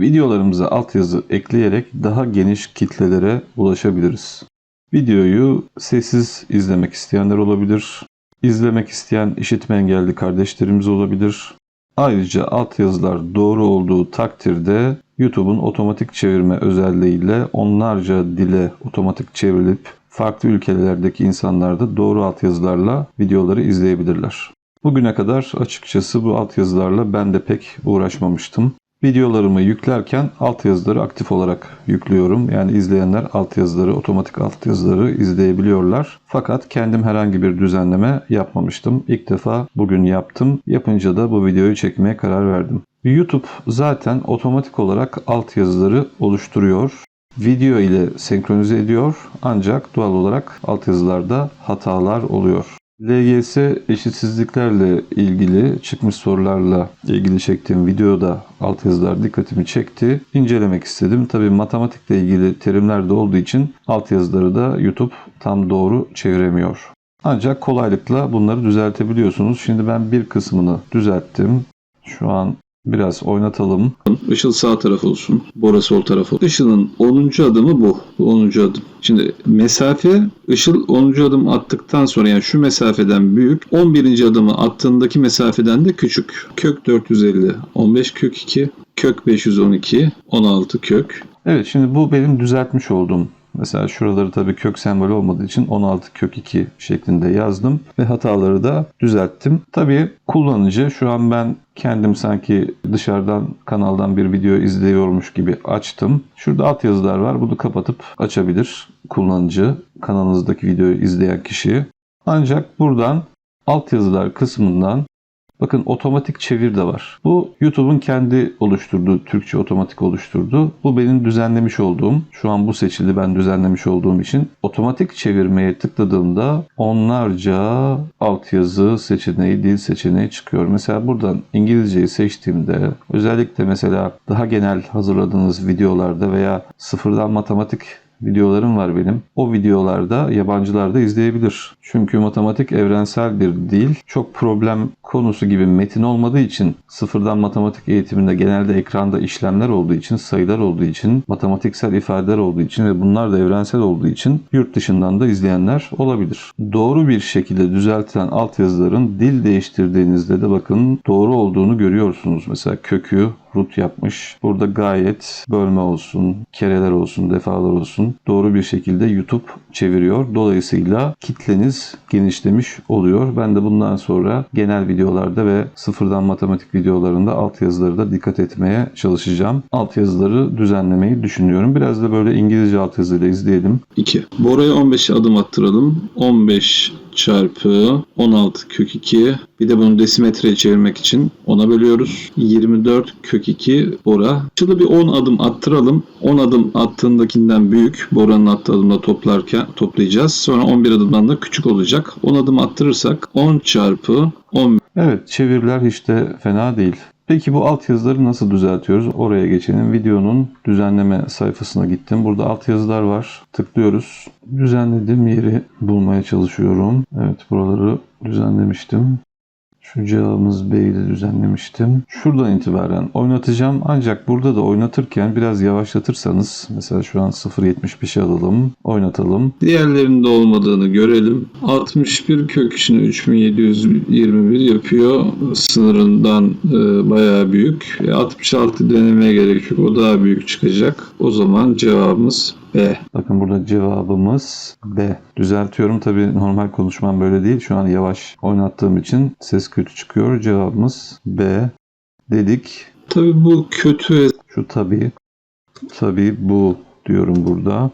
videolarımıza altyazı ekleyerek daha geniş kitlelere ulaşabiliriz. Videoyu sessiz izlemek isteyenler olabilir. İzlemek isteyen işitme engelli kardeşlerimiz olabilir. Ayrıca altyazılar doğru olduğu takdirde YouTube'un otomatik çevirme özelliğiyle onlarca dile otomatik çevrilip farklı ülkelerdeki insanlar da doğru altyazılarla videoları izleyebilirler. Bugüne kadar açıkçası bu altyazılarla ben de pek uğraşmamıştım. Videolarımı yüklerken altyazıları aktif olarak yüklüyorum. Yani izleyenler altyazıları, otomatik altyazıları izleyebiliyorlar. Fakat kendim herhangi bir düzenleme yapmamıştım. İlk defa bugün yaptım. Yapınca da bu videoyu çekmeye karar verdim. YouTube zaten otomatik olarak altyazıları oluşturuyor. Video ile senkronize ediyor ancak doğal olarak altyazılarda hatalar oluyor. LGS eşitsizliklerle ilgili çıkmış sorularla ilgili çektiğim videoda altyazılar dikkatimi çekti. İncelemek istedim. Tabi matematikle ilgili terimler de olduğu için altyazıları da YouTube tam doğru çeviremiyor. Ancak kolaylıkla bunları düzeltebiliyorsunuz. Şimdi ben bir kısmını düzelttim. Şu an biraz oynatalım. Işıl sağ taraf olsun. Bora sol taraf olsun. Işıl'ın 10. adımı bu. Bu 10. adım. Şimdi mesafe Işıl 10. adım attıktan sonra yani şu mesafeden büyük. 11. adımı attığındaki mesafeden de küçük. Kök 450. 15 kök 2. Kök 512. 16 kök. Evet şimdi bu benim düzeltmiş olduğum Mesela şuraları tabii kök sembolü olmadığı için 16 kök 2 şeklinde yazdım ve hataları da düzelttim. Tabii kullanıcı şu an ben kendim sanki dışarıdan kanaldan bir video izliyormuş gibi açtım. Şurada alt yazılar var. Bunu kapatıp açabilir kullanıcı kanalınızdaki videoyu izleyen kişi. Ancak buradan alt yazılar kısmından Bakın otomatik çevir de var. Bu YouTube'un kendi oluşturduğu, Türkçe otomatik oluşturduğu. Bu benim düzenlemiş olduğum, şu an bu seçildi ben düzenlemiş olduğum için. Otomatik çevirmeye tıkladığımda onlarca altyazı seçeneği, dil seçeneği çıkıyor. Mesela buradan İngilizceyi seçtiğimde özellikle mesela daha genel hazırladığınız videolarda veya sıfırdan matematik videolarım var benim. O videolarda yabancılar da izleyebilir. Çünkü matematik evrensel bir dil. Çok problem konusu gibi metin olmadığı için sıfırdan matematik eğitiminde genelde ekranda işlemler olduğu için, sayılar olduğu için, matematiksel ifadeler olduğu için ve bunlar da evrensel olduğu için yurt dışından da izleyenler olabilir. Doğru bir şekilde düzeltilen altyazıların dil değiştirdiğinizde de bakın doğru olduğunu görüyorsunuz. Mesela kökü root yapmış. Burada gayet bölme olsun, kereler olsun, defalar olsun doğru bir şekilde YouTube çeviriyor. Dolayısıyla kitleniz genişlemiş oluyor. Ben de bundan sonra genel videolarda ve sıfırdan matematik videolarında altyazıları da dikkat etmeye çalışacağım. Altyazıları düzenlemeyi düşünüyorum. Biraz da böyle İngilizce altyazıyla izleyelim. 2. Bora'ya 15 adım attıralım. 15 çarpı 16 kök 2. Bir de bunu desimetreye çevirmek için 10'a bölüyoruz. 24 kök 2 Bora. Şurada bir 10 adım attıralım. 10 adım attığındakinden büyük. Bora'nın attığı adımda toplarken toplayacağız. Sonra 11 adımdan da küçük olacak. 10 adım attırırsak 10 çarpı 10 Evet çeviriler hiç de fena değil. Peki bu altyazıları nasıl düzeltiyoruz? Oraya geçelim. Videonun düzenleme sayfasına gittim. Burada altyazılar var. Tıklıyoruz. Düzenlediğim yeri bulmaya çalışıyorum. Evet buraları düzenlemiştim. Şu cevabımız B'yi düzenlemiştim. Şuradan itibaren oynatacağım. Ancak burada da oynatırken biraz yavaşlatırsanız mesela şu an 0.75'e alalım. Oynatalım. Diğerlerinde olmadığını görelim. 61 kök içine 3721 yapıyor. Sınırından e, bayağı büyük. E, 66 denemeye gerek yok. O daha büyük çıkacak. O zaman cevabımız B. Bakın burada cevabımız B. Düzeltiyorum tabii normal konuşmam böyle değil. Şu an yavaş oynattığım için ses kötü çıkıyor. Cevabımız B dedik. Tabii bu kötü Şu tabii. Tabii bu diyorum burada.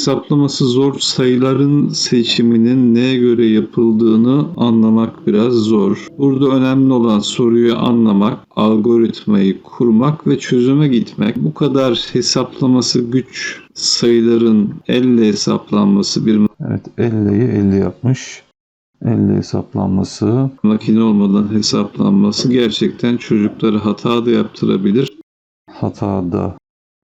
Hesaplaması zor sayıların seçiminin neye göre yapıldığını anlamak biraz zor. Burada önemli olan soruyu anlamak, algoritmayı kurmak ve çözüme gitmek. Bu kadar hesaplaması güç sayıların elle hesaplanması bir Evet 50'yi 50 yapmış. 50 hesaplanması. makine olmadan hesaplanması gerçekten çocuklara hata da yaptırabilir. Hata da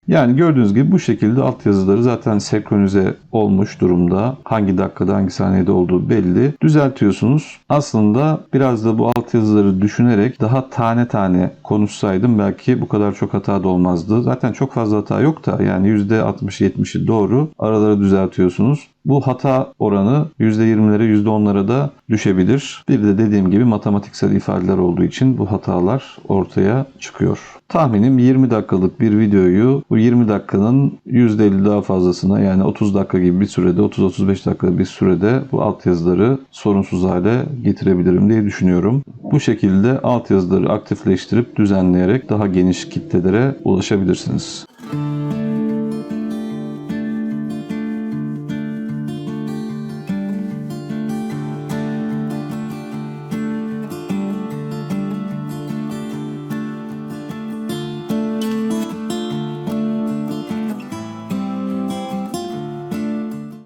Yani gördüğünüz gibi bu şekilde altyazıları zaten senkronize olmuş durumda. Hangi dakikada hangi saniyede olduğu belli. Düzeltiyorsunuz. Aslında biraz da bu altyazıları düşünerek daha tane tane konuşsaydım belki bu kadar çok hata da olmazdı. Zaten çok fazla hata yok da yani %60-70'i doğru. Araları düzeltiyorsunuz. Bu hata oranı %20'lere %10'lara da düşebilir. Bir de dediğim gibi matematiksel ifadeler olduğu için bu hatalar ortaya çıkıyor. Tahminim 20 dakikalık bir videoyu bu 20 dakikanın %50 daha fazlasına yani 30 dakika gibi bir sürede 30-35 dakika bir sürede bu altyazıları sorunsuz hale getirebilirim diye düşünüyorum. Bu şekilde altyazıları aktifleştirip düzenleyerek daha geniş kitlelere ulaşabilirsiniz.